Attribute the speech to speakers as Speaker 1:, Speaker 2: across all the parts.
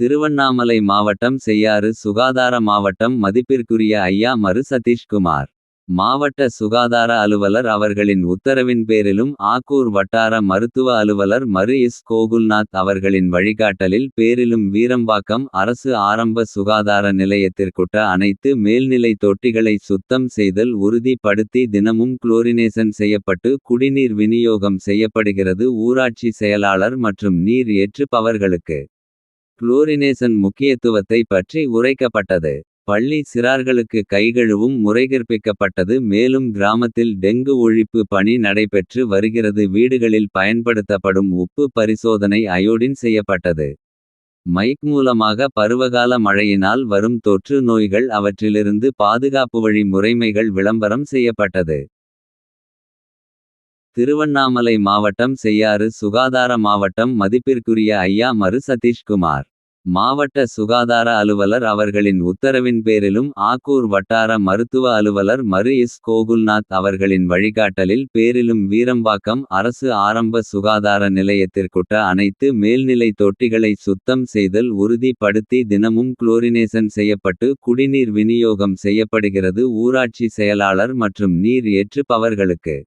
Speaker 1: திருவண்ணாமலை மாவட்டம் செய்யாறு சுகாதார மாவட்டம் மதிப்பிற்குரிய ஐயா மரு சதீஷ்குமார். மாவட்ட சுகாதார அலுவலர் அவர்களின் உத்தரவின் பேரிலும் ஆக்கூர் வட்டார மருத்துவ அலுவலர் மரு எஸ் கோகுல்நாத் அவர்களின் வழிகாட்டலில் பேரிலும் வீரம்பாக்கம் அரசு ஆரம்ப சுகாதார நிலையத்திற்குட்ட அனைத்து மேல்நிலை தொட்டிகளை சுத்தம் செய்தல் உறுதிப்படுத்தி தினமும் குளோரினேசன் செய்யப்பட்டு குடிநீர் விநியோகம் செய்யப்படுகிறது ஊராட்சி செயலாளர் மற்றும் நீர் ஏற்றுப்பவர்களுக்கு. குளோரினேசன் முக்கியத்துவத்தை பற்றி உரைக்கப்பட்டது. பள்ளி சிறார்களுக்கு கைகழுவும் முறைகற்பிக்கப்பட்டது மேலும் கிராமத்தில் டெங்கு ஒழிப்பு பணி நடைபெற்று வருகிறது வீடுகளில் பயன்படுத்தப்படும் உப்பு பரிசோதனை அயோடின் செய்யப்பட்டது. மைக் மூலமாக பருவகால மழையினால் வரும் தொற்று நோய்கள் அவற்றிலிருந்து பாதுகாப்பு வழி முறைமைகள் விளம்பரம் செய்யப்பட்டது. திருவண்ணாமலை மாவட்டம் செய்யாறு சுகாதார மாவட்டம் மதிப்பிற்குரிய ஐயா மறு சதீஷ்குமார். மாவட்ட சுகாதார அலுவலர் அவர்களின் உத்தரவின் பேரிலும் ஆக்கூர் வட்டார மருத்துவ அலுவலர் மரு எஸ் கோகுல்நாத் அவர்களின் வழிகாட்டலில் பேரிலும் வீரம்பாக்கம் அரசு ஆரம்ப சுகாதார நிலையத்திற்குட்ட அனைத்து மேல்நிலை தொட்டிகளை சுத்தம் செய்தல் உறுதிப்படுத்தி தினமும் குளோரினேசன் செய்யப்பட்டு குடிநீர் விநியோகம் செய்யப்படுகிறது ஊராட்சி செயலாளர் மற்றும் நீர் ஏற்றுப்பவர்களுக்கு.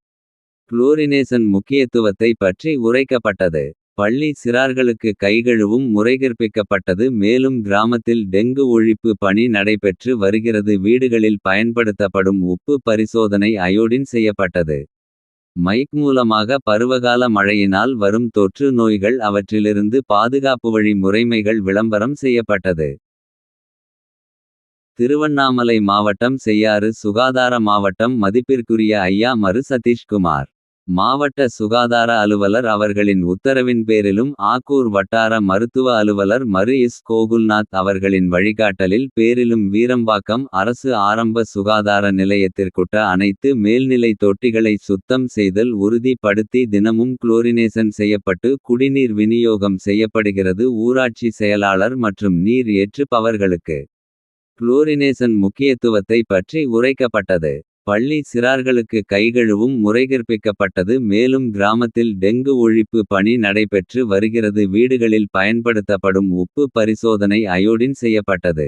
Speaker 1: குளோரினேசன் முக்கியத்துவத்தை பற்றி உரைக்கப்பட்டது. பள்ளி சிறார்களுக்கு கைகழுவும் முறைகற்பிக்கப்பட்டது மேலும் கிராமத்தில் டெங்கு ஒழிப்பு பணி நடைபெற்று வருகிறது வீடுகளில் பயன்படுத்தப்படும் உப்பு பரிசோதனை அயோடின் செய்யப்பட்டது. மைக் மூலமாக பருவகால மழையினால் வரும் தொற்று நோய்கள் அவற்றிலிருந்து பாதுகாப்பு வழி முறைமைகள் விளம்பரம் செய்யப்பட்டது. திருவண்ணாமலை மாவட்டம் செய்யாறு சுகாதார மாவட்டம் மதிப்பிற்குரிய ஐயா மறு சதீஷ்குமார். மாவட்ட சுகாதார அலுவலர் அவர்களின் உத்தரவின் பேரிலும் ஆக்கூர் வட்டார மருத்துவ அலுவலர் மரு எஸ் கோகுல்நாத் அவர்களின் வழிகாட்டலில் பேரிலும் வீரம்பாக்கம் அரசு ஆரம்ப சுகாதார நிலையத்திற்குட்ட அனைத்து மேல்நிலை தொட்டிகளை சுத்தம் செய்தல் உறுதிப்படுத்தி தினமும் குளோரினேசன் செய்யப்பட்டு குடிநீர் விநியோகம் செய்யப்படுகிறது ஊராட்சி செயலாளர் மற்றும் நீர் ஏற்றுப்பவர்களுக்கு. குளோரினேசன் முக்கியத்துவத்தை பற்றி உரைக்கப்பட்டது. பள்ளி சிறார்களுக்கு கைகழுவும் முறைகற்பிக்கப்பட்டது மேலும் கிராமத்தில் டெங்கு ஒழிப்பு பணி நடைபெற்று வருகிறது வீடுகளில் பயன்படுத்தப்படும் உப்பு பரிசோதனை அயோடின் செய்யப்பட்டது.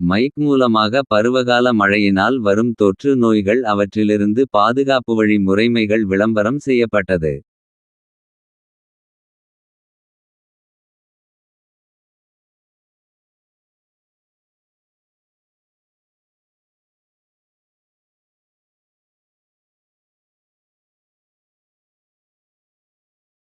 Speaker 1: மைக் மூலமாக பருவகால மழையினால் வரும் தொற்று நோய்கள் அவற்றிலிருந்து பாதுகாப்பு வழி முறைமைகள் விளம்பரம் செய்யப்பட்டது.